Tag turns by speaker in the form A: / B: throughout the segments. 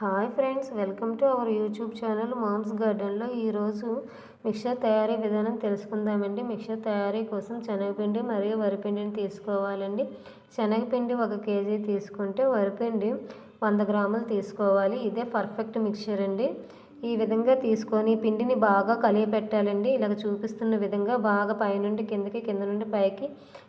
A: Hi friends welcome to our YouTube channel moms గార్డెన్లో. ఈరోజు mixer తయారీ విధానం తెలుసుకుందామండి. మిక్చర్ తయారీ కోసం శనగపిండి మరియు వరిపిండిని తీసుకోవాలండి. శనగపిండి ఒక కేజీ తీసుకుంటే వరిపిండి వంద గ్రాములు తీసుకోవాలి. ఇదే పర్ఫెక్ట్ మిక్చర్ అండి. ఈ విధంగా తీసుకొని పిండిని బాగా కలియపెట్టాలండి. ఇలాగ చూపిస్తున్న విధంగా బాగా పైనుండి కిందకి కింద నుండి పైకి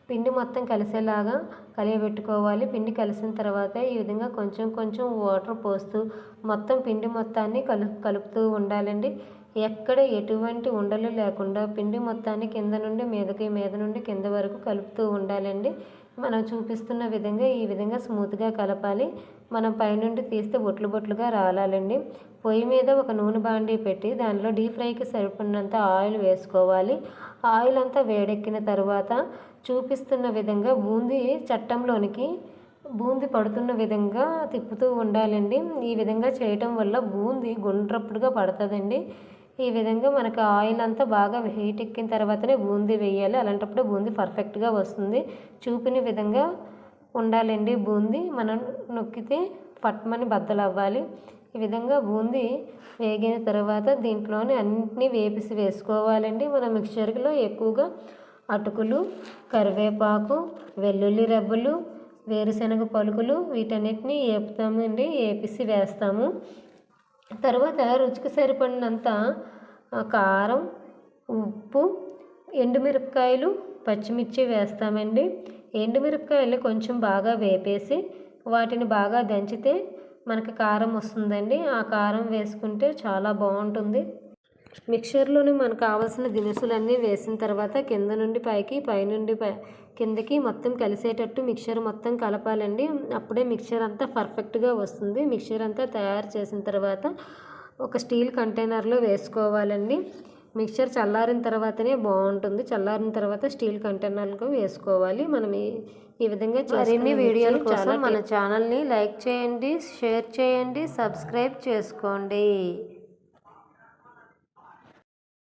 A: పిండి మొత్తం కలిసేలాగా కలియబెట్టుకోవాలి. పిండి కలిసిన తర్వాత ఈ విధంగా కొంచెం కొంచెం వాటర్ పోస్తూ మొత్తం పిండి మొత్తాన్ని కలు కలుపుతూ ఉండాలండి. ఎక్కడ ఎటువంటి ఉండలు లేకుండా పిండి మొత్తాన్ని కింద నుండి మీదకి మీద నుండి కింద వరకు కలుపుతూ ఉండాలండి. మనం చూపిస్తున్న విధంగా ఈ విధంగా స్మూత్గా కలపాలి. మనం పైనుండి తీస్తే బొట్లు బొట్లుగా రాలాలండి. పొయ్యి మీద ఒక నూనె బాండీ పెట్టి దానిలో డీప్ ఫ్రైకి సరిపడినంత ఆయిల్ వేసుకోవాలి. ఆయిల్ అంతా వేడెక్కిన తర్వాత చూపిస్తున్న విధంగా బూందీ చట్టంలోనికి బూంది పడుతున్న విధంగా తిప్పుతూ ఉండాలండి. ఈ విధంగా చేయటం వల్ల బూందీ గుండ్రప్పుడుగా పడుతుందండి. ఈ విధంగా మనకు ఆయిల్ అంతా బాగా హీట్ ఎక్కిన తర్వాతనే బూందీ వేయాలి. అలాంటప్పుడు బూందీ పర్ఫెక్ట్గా వస్తుంది. చూపిన విధంగా ఉండాలండి బూందీ. మనం నొక్కితే పట్మని బద్దలు అవ్వాలి. ఈ విధంగా బూందీ వేగిన తర్వాత దీంట్లోనే అన్నింటినీ వేపిసి వేసుకోవాలండి. మన మిక్చర్లో ఎక్కువగా అటుకులు కరివేపాకు వెల్లుల్లి రెబ్బలు వేరుశనగ పలుకులు వీటన్నిటిని వేపుతామండి వేపిసి వేస్తాము. తర్వాత రుచికి సరిపడినంత కారం ఉప్పు ఎండుమిరపకాయలు పచ్చిమిర్చి వేస్తామండి. ఎండుమిరపకాయలు కొంచెం బాగా వేపేసి వాటిని బాగా దంచితే మనకి కారం వస్తుందండి. ఆ కారం వేసుకుంటే చాలా బాగుంటుంది. మిక్చర్లోని మనకు కావాల్సిన దినుసులన్నీ వేసిన తర్వాత కింద నుండి పైకి పైనుండి పై కిందకి మొత్తం కలిసేటట్టు మిక్చర్ మొత్తం కలపాలండి. అప్పుడే మిక్చర్ అంతా పర్ఫెక్ట్గా వస్తుంది. మిక్చర్ అంతా తయారు చేసిన తర్వాత ఒక స్టీల్ కంటైనర్లో వేసుకోవాలండి. మిక్చర్ చల్లారిన తర్వాతనే బాగుంటుంది. చల్లారిన తర్వాత స్టీల్ కంటైనర్లో వేసుకోవాలి. మనం ఈ ఈ విధంగా మరిన్ని వీడియోల కోసం మన ఛానల్ని లైక్ చేయండి షేర్ చేయండి సబ్స్క్రైబ్ చేసుకోండి.